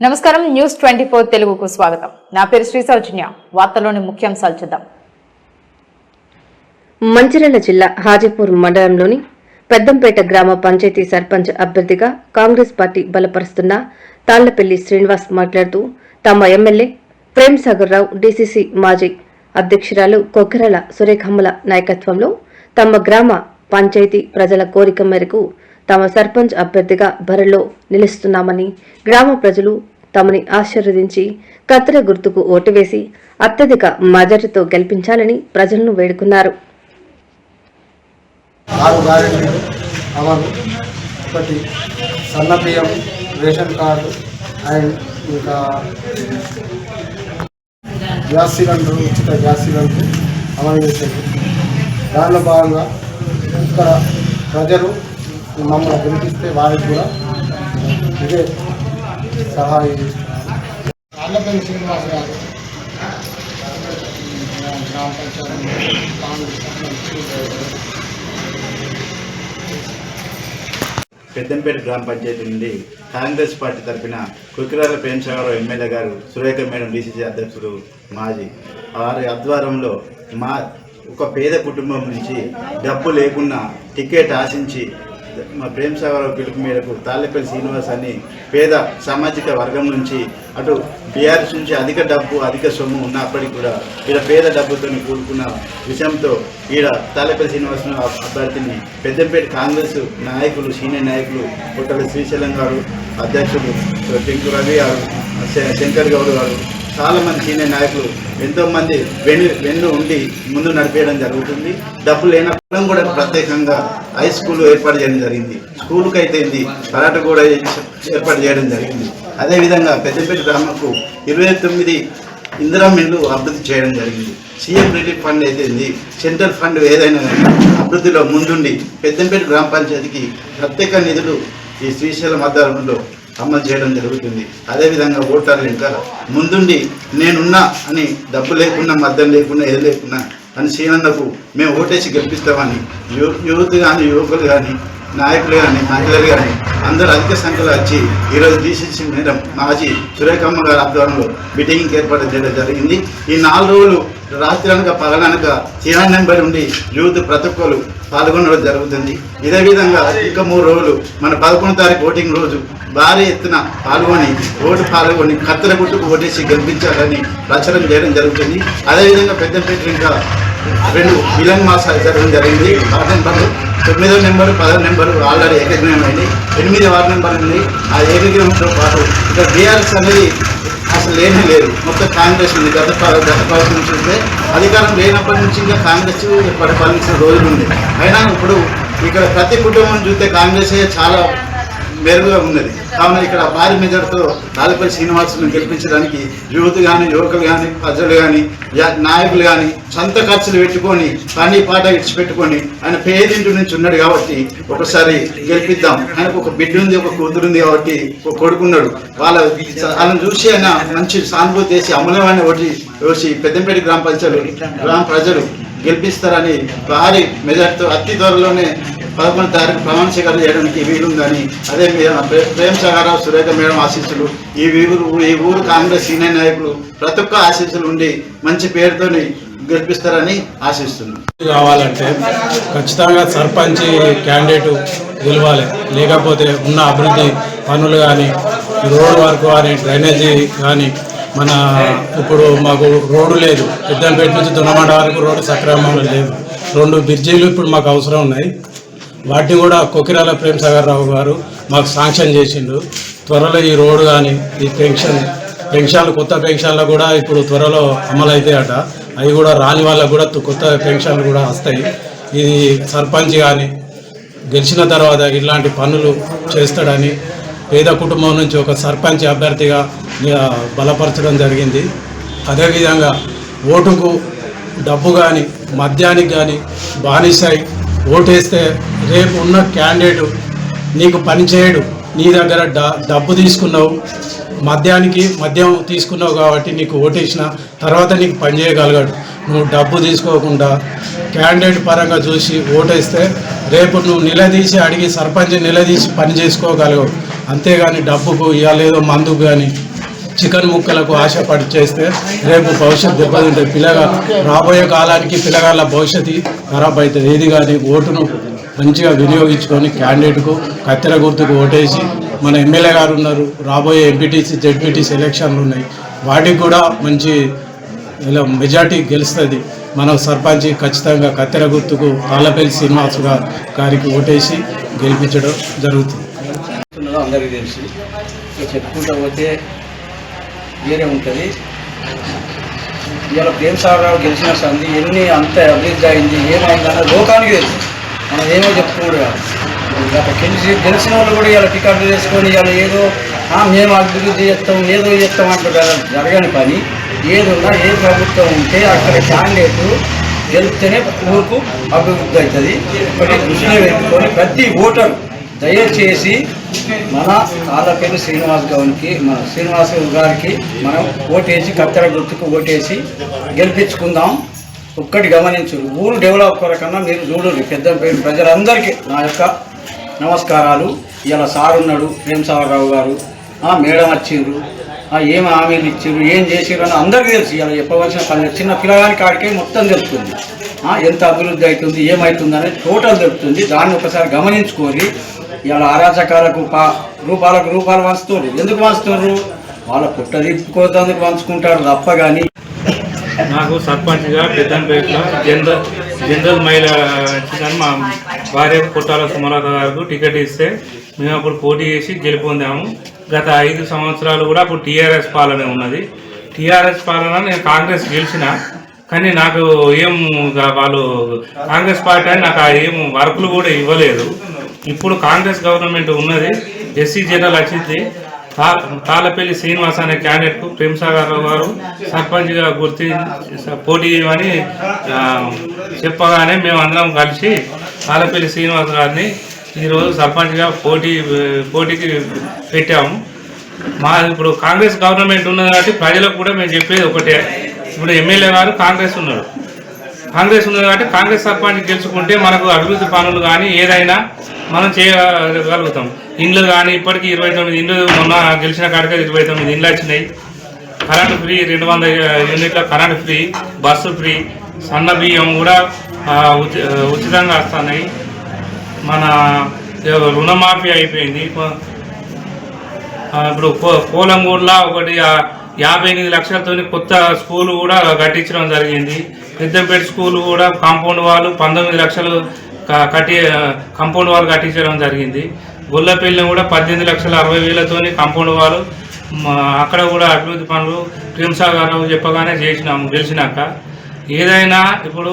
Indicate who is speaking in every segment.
Speaker 1: నమస్కారం news twenty four తెలుగుకు స్వాగతం. నా పేరు శ్రీ సౌజన్య. వార్తల్లోని ముఖ్యాంశాలు చూద్దాం.
Speaker 2: మంచిర్యాల జిల్లా హాజీపూర్ మండలంలోని పెద్దంపేట గ్రామ పంచాయతీ సర్పంచ్ అభ్యర్థిగా కాంగ్రెస్ పార్టీ బలపరుస్తున్న తాళ్ళపల్లి శ్రీనివాస్ మాట్లాడుతూ తమ ఎమ్మెల్యే ప్రేమ్ సాగర్ రావు డీసీసీ మాజీ అధ్యక్షురాలు కొక్కెరల సురేఖమ్మల నాయకత్వంలో తమ గ్రామ పంచాయతీ ప్రజల కోరిక మేరకు తమ సర్పంచ్ అభ్యర్థిగా బరిలో నిలుస్తున్నామని గ్రామ ప్రజలు తమని ఆశీర్వదించి కత్తెర గుర్తుకు ఓటు వేసి అత్యధిక మెజార్టీతో గెలిపించాలని ప్రజలను వేడుకున్నారు.
Speaker 3: ఒకటి సన్న బియ్యం రేషన్ కార్డు అండ్ ఇంకా గ్యాస్ సిలిండర్ ఉచిత గ్యాస్ సిలిండర్ అమలు చేసేది దానిలో భాగంగా ఇక్కడ ప్రజలు మమ్మల్ని వినిపిస్తే వారికి కూడా ఇదే సహాయం చేస్తున్నారు శ్రీనివాస గారు గ్రామ పంచాయతీ
Speaker 4: పెద్దంపేట గ్రామ పంచాయతీ నుండి కాంగ్రెస్ పార్టీ తరఫున కుకిరాల ప్రేమసాగరరావు ఎమ్మెల్యే గారు సురేఖ మేడం డీసీసీ అధ్యక్షుడు మాజీ. వారి ఆధ్వర్యంలో మా ఒక పేద కుటుంబం నుంచి డబ్బు లేకున్నా టికెట్ ఆశించి మా ప్రేమ్ సాగరావు పిలుపు మేరకు తాళ్ళపల్లి శ్రీనివాస్ అని పేద సామాజిక వర్గం నుంచి అటు బీఆర్ఎస్ నుంచి అధిక డబ్బు అధిక సొమ్ము ఉన్నప్పటికీ కూడా ఈడ పేద డబ్బుతో కూడుకున్న విషయంతో ఈడ తాళ్ళపల్లి శ్రీనివాస్ అభ్యర్థిని పెద్దంపేట కాంగ్రెస్ నాయకులు సీనియర్ నాయకులు పుట్టల శ్రీశైలం గారు అధ్యక్షుడు టెంకు రవి గారు శంకర్ గౌడ్ గారు చాలా మంది సీనియర్ నాయకులు ఎంతో మంది వెన్ను వెన్ను ఉండి ముందు నడిపేయడం జరుగుతుంది. డబ్బు లేనప్పుడు కూడా ప్రత్యేకంగా హై స్కూల్ ఏర్పాటు చేయడం జరిగింది. స్కూల్కి అయితే ఇది కరాట కూడా ఏర్పాటు చేయడం జరిగింది. అదేవిధంగా పెద్దపేట గ్రామంకు ఇరవై తొమ్మిది ఇందిరా మిల్లు అభివృద్ధి చేయడం జరిగింది. సీఎం రిలీఫ్ ఫండ్ అయితే సెంట్రల్ ఫండ్ ఏదైనా అభివృద్ధిలో ముందుండి పెద్దంపేట గ్రామ పంచాయతీకి ప్రత్యేక నిధులు ఈ శ్రీశైలం ఆధ్వర్యంలో అమలు చేయడం జరుగుతుంది. అదేవిధంగా ఓటర్లు ఇంకా ముందుండి నేనున్నా అని డబ్బు లేకుండా మద్దం లేకుండా ఏది లేకున్నా అని సీనన్నకు మేము ఓటేసి గెలిపిస్తామని యువ యూత్ కానీ యువకులు కానీ నాయకులు కానీ మహిళలు కానీ అందరూ అధిక సంఖ్యలో వచ్చి ఈరోజు డీసీసీ మేడం మాజీ సురేఖమ్మ గారి ఆధ్వర్యంలో మీటింగ్కి ఏర్పాటు చేయడం జరిగింది. ఈ నాలుగు రోజులు రాత్రి అనక పగలనక చీనా నెంబర్ ఉండి యూత్ ప్రతి ఒక్కరు పాల్గొనడం జరుగుతుంది. ఇదే విధంగా ఇంకా మూడు రోజులు మన పదకొండు తారీఖు ఓటింగ్ రోజు భారీ ఎత్తున పాల్గొని ఓటు పాల్గొని కత్తెర గుట్టుకు ఓటేసి గెలిపించాలని ప్రచారం చేయడం జరుగుతుంది. అదేవిధంగా పెద్దపేట ఇంకా రెండు. విలన్ మాసాలు జరగడం జరిగింది. వార్డు నెంబర్లు. తొమ్మిదో నెంబరు పదో నెంబరు ఆల్రెడీ ఏకగ్రహం అయింది ఎనిమిది వార్డు నెంబర్ ఉంది. ఆ ఏకగ్రహంతో పాటు ఇక్కడ బీఆర్ఎస్ అనేది అసలు లేనే లేదు. మొత్తం కాంగ్రెస్ ఉంది. గత గత ప్రభుత్వం నుంచి ఉంటే అధికారం లేనప్పటి నుంచి ఇంకా కాంగ్రెస్ పరిపాలించిన రోజులు ఉంది. అయినా ఇప్పుడు ఇక్కడ ప్రతి కుటుంబం చూస్తే కాంగ్రెస్ చాలా మెరుగుగా ఉన్నది. కావున ఇక్కడ భారీ మెజార్టీతో తాలిపల్లి శ్రీనివాసులను గెలిపించడానికి యువత కానీ యువకులు కానీ ప్రజలు కానీ నాయకులు కానీ సొంత ఖర్చులు పెట్టుకొని పని పాట ఇచ్చిపెట్టుకొని ఆయన పేదింటి నుంచి ఉన్నాడు కాబట్టి ఒకసారి గెలిపిద్దాం. ఆయనకు ఒక బిడ్డ ఉంది ఒక కూతురు ఉంది కాబట్టి ఒక కొడుకున్నాడు. వాళ్ళ వాళ్ళని చూసి ఆయన మంచి సానుభూతి చేసి అమూల్యమైన ఒకటి వేసి పెద్దంపేట గ్రామ పంచాయతీ గ్రామ ప్రజలు గెలిపిస్తారని భారీ మెజార్టీతో అతి త్వరలోనే పదకొండు తారీఖు ప్రమాణ స్వీకారం చేయడానికి వీలుందని అదే మీ- ప్రేమ ప్రేమ్ సురేఖ మేడం ఆశీస్సులు ఈ ఊరు ఈ ఊరు కాంగ్రెస్ సీనియర్ నాయకులు ప్రతి ఒక్క ఆశీస్సులు ఉండి మంచి పేరుతోని గెలిపిస్తారని ఆశిస్తున్నాను
Speaker 5: కావాలంటే ఖచ్చితంగా సర్పంచ్ క్యాండిడేట్ గెలవాలి. లేకపోతే ఉన్న అభివృద్ధి పనులు కానీ రోడ్ వర్క్ కానీ డ్రైనేజీ కానీ మన ఇప్పుడు మాకు రోడ్డు లేదు. పెద్దపేట నుంచి దున్నమండ వరకు రోడ్డు సక్రమంలో లేదు. రెండు బ్రిడ్జీలు ఇప్పుడు మాకు అవసరం ఉన్నాయి. వాటిని కూడా కొకిరాల ప్రేమ్ సాగర్ రావు గారు మాకు శాంక్షన్ చేసిండు. త్వరలో ఈ రోడ్డు కానీ ఈ పెన్షన్ పెన్షన్లు కొత్త పెన్షన్లు కూడా ఇప్పుడు త్వరలో అమలు అవుతాయట అవి కూడా రాని వాళ్ళకు కూడా కొత్త పెన్షన్లు కూడా వస్తాయి. ఇది సర్పంచ్ కానీ గెలిచిన తర్వాత ఇలాంటి పనులు చేస్తాడని పేద కుటుంబం నుంచి ఒక సర్పంచ్ అభ్యర్థిగా బలపరచడం జరిగింది. అదేవిధంగా ఓటుకు డబ్బు కానీ మద్యానికి కానీ బానిసాయి ఓటేస్తే రేపు ఉన్న క్యాండిడేట్ నీకు పని చేయడు. నీ దగ్గర డ- డబ్బు తీసుకున్నావు. మద్యానికి మద్యం తీసుకున్నావు కాబట్టి నీకు ఓటేసిన తర్వాత నీకు పని చేయగలగాడు. నువ్వు డబ్బు తీసుకోకుండా క్యాండిడేట్ పరంగా చూసి ఓటేస్తే రేపు నువ్వు నిలదీసి అడిగి సర్పంచ్ నిలదీసి పని చేసుకోగలవు. అంతేగాని డబ్బుకు ఇవ్వలేదో మందుకు కానీ చికెన్ ముక్కలకు ఆశపడి చేస్తే రేపు భవిష్యత్తు దెబ్బతింటుంది పిల్లగా రాబోయే కాలానికి పిల్లగాళ్ళ భవిష్యత్తు ఖరాబ్ అవుతుంది ఏది కానీ ఓటును మంచిగా వినియోగించుకొని క్యాండిడేట్కు కత్తెర గుర్తుకు ఓటేసి మన ఎమ్మెల్యే గారు ఉన్నారు రాబోయే ఎంపీటీసీ జెడ్పీటీసీ ఎలక్షన్లు ఉన్నాయి. వాటికి కూడా మంచి ఇలా మెజార్టీ గెలుస్తుంది. మనం సర్పంచ్ ఖచ్చితంగా కత్తెర గుర్తుకు తాళ్ళపల్లి శ్రీనివాస్ గారికి ఓటేసి గెలిపించడం జరుగుతుంది.
Speaker 6: అందరికీ తెలిసి. చెప్పుకుంటూ పోతే వేరే ఉంటుంది. ఇవాళ ప్రేమ్ సాగరావు గెలిచిన సంది ఎన్ని అంత అభివృద్ధి అయింది ఏమైందన్న లోకానికి తెలుసు. మనం ఏమో చెప్పుకోడు కాదు గెలిచి గెలిచిన వాళ్ళు కూడా ఇలా టికెట్లు వేసుకొని ఇలా ఏదో మేము అభివృద్ధి చేస్తాం ఏదో చేస్తాం అంటారు జరగని పని. ఏదున్నా ఏ ప్రభుత్వం ఉంటే అక్కడ క్యాండిడేట్ గెలిస్తేనే ఊరుకు అభివృద్ధి అవుతుంది. ఒకటి దృష్టిలో పెట్టుకొని ప్రతి ఓటరు దయచేసి మన కాళ్ళపల్లి శ్రీనివాస్ గౌన్కి మన శ్రీనివాస్ గారికి మనం ఓటేసి కత్తెర గుర్తుకు ఓటేసి గెలిపించుకుందాం. ఒక్కటి గమనించు ఊరు డెవలప్ కొరకన్నా మీరు చూడండి పెద్ద ప్రజలందరికీ నా యొక్క నమస్కారాలు. ఇలా సార్ ఉన్నాడు ప్రేమ్ సాగర్రావు గారు. ఆ, మేడం వచ్చిండ్రు ఆ, ఏం హామీలు ఇచ్చిండ్రు ఏం చేసారు అని అందరికీ తెలుసు. ఇలా చెప్పవలసిన పని చిన్న పిల్లగానికి ఆడికే మొత్తం తెలుస్తుంది. ఎంత అభివృద్ధి అవుతుంది ఏమవుతుంది అనేది టోటల్ తెలుపుతుంది దాన్ని ఒకసారి గమనించుకొని ఇవాళ అరాచకాలకు పా రూపాలకు రూపాలు పంచుతారు ఎందుకు పంచుతారు వాళ్ళ పుట్ట తిప్పుకోతందుకు పంచుకుంటాడు తప్ప కానీ
Speaker 7: నాకు సర్పంచ్గా పెద్దంపేటలో జనరల్ జనరల్ మహిళ వచ్చిందని మా భార్య పుట్టాల సుమలత గారికి టికెట్ ఇస్తే మేము అప్పుడు పోటీ చేసి గెలుపొందాము గత ఐదు సంవత్సరాలు కూడా అప్పుడు టీఆర్ఎస్ పాలన ఉన్నది. టీఆర్ఎస్ పాలన నేను కాంగ్రెస్ గెలిచిన కానీ నాకు ఏం వాళ్ళు కాంగ్రెస్ పార్టీ అని నాకు ఆ ఏం వర్కులు కూడా ఇవ్వలేదు. ఇప్పుడు కాంగ్రెస్ గవర్నమెంట్ ఉన్నది ఎస్సీ జనరల్ వచ్చింది తా- తాళ్ళపల్లి శ్రీనివాస్ అనే క్యాండిడేట్కు ప్రేమ్సాగర్ రావు గారు సర్పంచ్గా గుర్తి పోటీ చేయమని చెప్పగానే మేము అందరం కలిసి తాళ్ళపల్లి శ్రీనివాస్ గారిని ఈరోజు సర్పంచ్గా పోటీ పోటీకి పెట్టాము. మా ఇప్పుడు కాంగ్రెస్ గవర్నమెంట్ ఉన్నది కాబట్టి ప్రజలకు కూడా మేము చెప్పేది ఒకటే. ఇప్పుడు ఎమ్మెల్యే గారు కాంగ్రెస్ ఉన్నారు కాంగ్రెస్ ఉంది కాబట్టి కాంగ్రెస్ సర్పంచ్ గెలుచుకుంటే మనకు అభివృద్ధి పనులు కానీ ఏదైనా మనం చేయగలుగుతాం. ఇండ్లు కానీ ఇప్పటికీ ఇరవై తొమ్మిది ఇండ్లు మొన్న గెలిచిన కాడికి ఇరవై తొమ్మిది ఇండ్లు వచ్చినాయి. కరెంటు ఫ్రీ రెండు వందల యూనిట్ల కరెంటు ఫ్రీ బస్సు ఫ్రీ సన్న బియ్యం కూడా ఉచి- ఉచితంగా వస్తున్నాయి. మన రుణమాఫీ అయిపోయింది. ఇప్పుడు కో- కోలంగూడలో ఒకటి యాభై ఎనిమిది లక్షలతో కొత్త స్కూల్ కూడా కట్టించడం జరిగింది. పెద్దపేట స్కూల్ కూడా కాంపౌండ్ వాళ్ళు పంతొమ్మిది లక్షలు కట్టి కాంపౌండ్ వాళ్ళు కట్టించడం జరిగింది. గొల్లపల్లి కూడా పద్దెనిమిది లక్షల అరవై వేలతోని కాంపౌండ్ వాళ్ళు అక్కడ కూడా అభివృద్ధి పనులు ప్రేమ్సా గారు చెప్పగానే చేసినాము గెలిచినాక. ఏదైనా ఇప్పుడు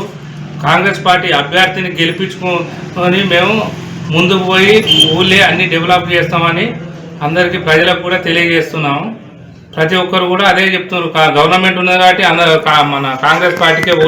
Speaker 7: కాంగ్రెస్ పార్టీ అభ్యర్థిని గెలిపించుకొని మేము ముందుకు పోయి ఊళ్ళే అన్ని డెవలప్ చేస్తామని అందరికీ ప్రజలకు కూడా తెలియజేస్తున్నాము. ప్రతి ఒక్కరు కూడా అదే చెప్తున్నారు. గవర్నమెంట్ ఉన్నది కాబట్టి కా- మన కాంగ్రెస్ పార్టీకే ఓటు